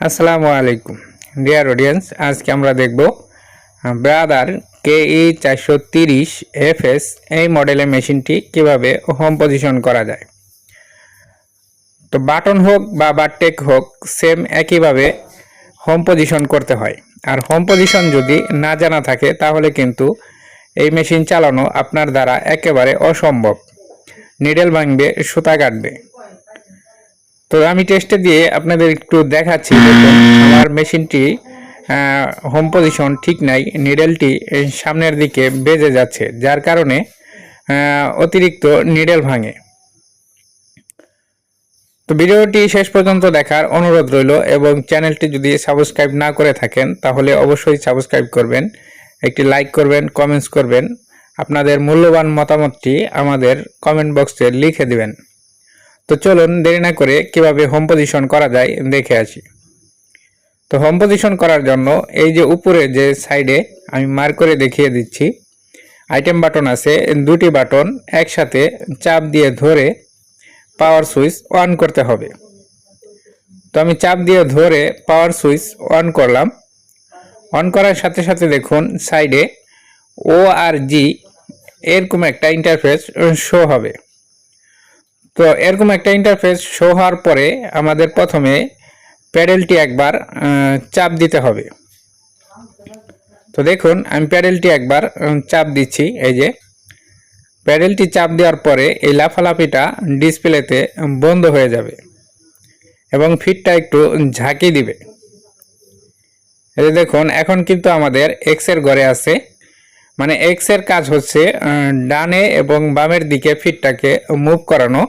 আসসালামু আলাইকুম। Dear audience আজকে আমরা দেখব ব্রাদার কে ই চারশো তিরিশ এফ এস এই মডেলের মেশিনটি কীভাবে হোম পজিশন করা যায়। তো বাটন হোক বা বারটেক হোক সেম একইভাবে হোম পজিশন করতে হয়। আর হোম পজিশন যদি না জানা থাকে, তাহলে কিন্তু এই মেশিন চালানো আপনার দ্বারা একেবারে অসম্ভব। নিডেল ভাঙবে, সুতা কাটবে। তো আমি টেস্টে দিয়ে আপনাদের একটু দেখাচ্ছি আমার মেশিনটি হোম পজিশন ঠিক নাই নিডেলটি সামনের দিকে বেজে যাচ্ছে, যার কারণে অতিরিক্ত নিডেল ভাঙে। তো ভিডিওটি শেষ পর্যন্ত দেখার অনুরোধ রইল এবং চ্যানেলটি যদি সাবস্ক্রাইব না করে থাকেন, তাহলে অবশ্যই সাবস্ক্রাইব করবেন, একটি লাইক করবেন কমেন্টস করবেন। আপনাদের মূল্যবান মতামতটি আমাদের কমেন্ট বক্সে লিখে দিবেন। তো চলুন দেরি না করে কীভাবে হোম পজিশন করা যায় দেখে আসি। তো হোম পজিশন করার জন্য এই যে উপরে যে সাইডে আমি মার্ক করে দেখিয়ে দিচ্ছি আইটেম বাটন আছে, দুটি বাটন একসাথে চাপ দিয়ে ধরে পাওয়ার সুইচ অন করতে হবে। তো আমি চাপ দিয়ে ধরে পাওয়ার সুইচ অন করলাম। অন করার সাথে সাথে দেখুন সাইডে ও আর জি এরকম একটা ইন্টারফেস শো হবে। তো এরকম একটা ইন্টারফেস শো হওয়ার পরে আমাদের প্রথমে প্যাডেলটি একবার চাপ দিতে হবে। তো দেখুন, আমি প্যাডেলটি একবার চাপ দিচ্ছি, এই যে। প্যাডেলটি চাপ দেওয়ার পরে এই লাফালাফিটা ডিসপ্লেতে বন্ধ হয়ে যাবে এবং ফিটটা একটু ঝাঁকি দিবে। এই দেখুন, এখন কিন্তু আমাদের এক্সের ঘরে আছে। মানে এক্সের কাজ হচ্ছে ডানে এবং বামের দিকে ফিটটাকে মুভ করানো।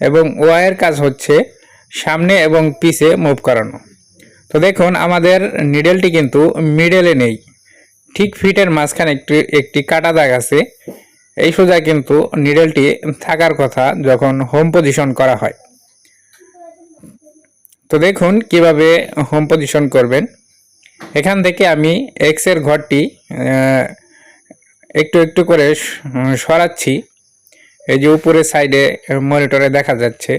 এবং ওয়াই এর কাজ হচ্ছে সামনে এবং পিছে মুভ করানো। তো দেখুন, আমাদের নিডেলটি কিন্তু মিডলে নেই। ঠিক ফিটের মাঝখানে একটি একটি কাটা দাগ আছে। এই সোজা কিন্তু নিডেলটি থাকার কথা যখন হোম পজিশন করা হয়। তো দেখুন, কীভাবে হোম পজিশন করবেন। এখান থেকে আমি এক্সের ঘরটি একটু একটু করে সরাচ্ছি। এই যে উপরে সাইডে মনিটরে দেখা যাচ্ছে।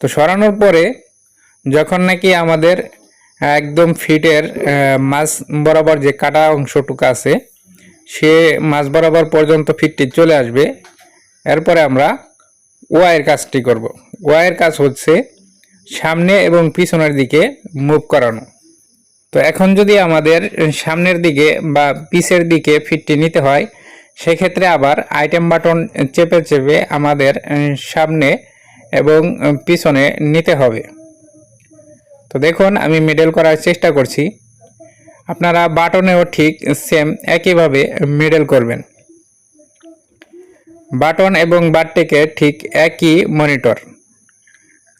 তো সরানোর পরে যখন নাকি আমাদের একদম ফিটের মাঝ বরাবর যে কাটা অংশটুকু আছে, সে মাঝ বরাবর পর্যন্ত ফিটটি চলে আসবে। এরপরে আমরা ওয়াইয়ের কাজটি করব। ওয়াইয়ের কাজ হচ্ছে সামনে এবং পিছনের দিকে মুভ করানো। তো এখন যদি আমাদের সামনের দিকে বা পিছের দিকে ফিটটি নিতে হয় সেক্ষেত্রে আবার আইটেম বাটন চেপে চেপে আমাদের সামনে এবং পিছনে নিতে হবে। তো দেখুন, আমি মিডল করার চেষ্টা করছি। আপনারা বাটনেও ঠিক সেম একইভাবে মিডল করবেন। বাটন এবং বারটেকে ঠিক একই মনিটর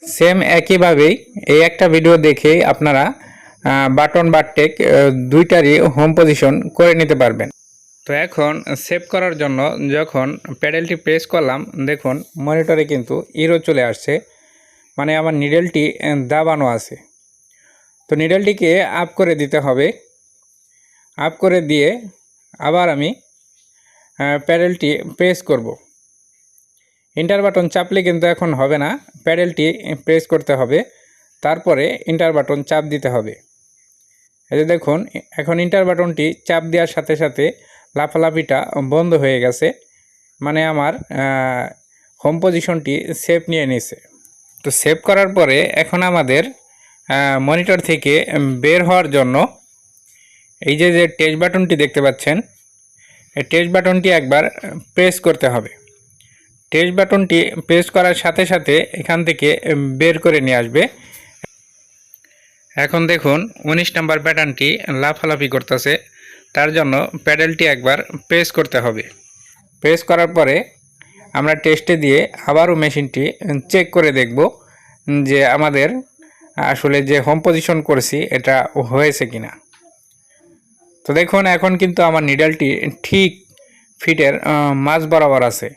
সেম একইভাবেই এই একটা ভিডিও দেখেই আপনারা বাটন বারটেক দুইটারই হোম পজিশন করে নিতে পারবেন। তো এখন সেভ করার জন্য যখন প্যাডেলটি প্রেস করলাম, দেখুন মনিটরে কিন্তু ইরো চলে আসছে। মানে আমার নিডেলটি দাবানো আছে। তো নিডেলটিকে আপ করে দিতে হবে। আপ করে দিয়ে আবার আমি প্যাডেলটি প্রেস করব। ইন্টার বাটন চাপলে কিন্তু এখন হবে না। প্যাডেলটি প্রেস করতে হবে। তারপরে ইন্টার বাটন চাপ দিতে হবে। এই যে দেখুন, এখন ইন্টার বাটনটি চাপ দেওয়ার সাথে সাথে লাফালাফিটা বন্ধ হয়ে গেছে। মানে আমার হোম পজিশনটি সেভ নিয়ে নিছে তো সেভ করার পরে এখন আমাদের মনিটর থেকে বের হওয়ার জন্য এই যে যে টেস্ট বাটনটি দেখতে পাচ্ছেন, এই টেচ বাটনটি একবার প্রেস করতে হবে। টেস্ট বাটনটি প্রেস করার সাথে সাথে এখান থেকে বের করে নিয়ে আসবে। এখন দেখুন, উনিশ নাম্বার প্যাটার্নটি লাফালাফি করতেছে। তার জন্য প্যাডেলটি একবার প্রেস করতে হবে। প্রেস করার পরে আমরা টেস্টে দিয়ে আবারও মেশিনটি চেক করে দেখব যে আমাদের আসলে যে হোম পজিশন করছি এটা হয়েছে কিনা। তো দেখুন, এখন কিন্তু আমার নিডালটি ঠিক ফিটের মাঝ বরাবর আছে।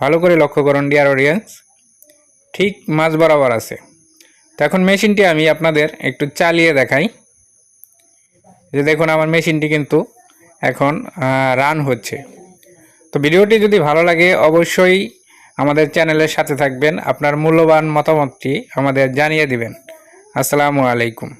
ভালো করে লক্ষ্য করুন ডিয়ার অডিয়েন্স ঠিক মাঝ বরাবর আছে। তো এখন মেশিনটি আমি আপনাদের একটু চালিয়ে দেখাই। যে দেখুন, আমার মেশিনটি কিন্তু এখন রান হচ্ছে। তো ভিডিওটি যদি ভালো লাগে, অবশ্যই আমাদের চ্যানেলের সাথে থাকবেন। আপনার মূল্যবান মতামতটি আমাদের জানিয়ে দিবেন। আসসালামু আলাইকুম।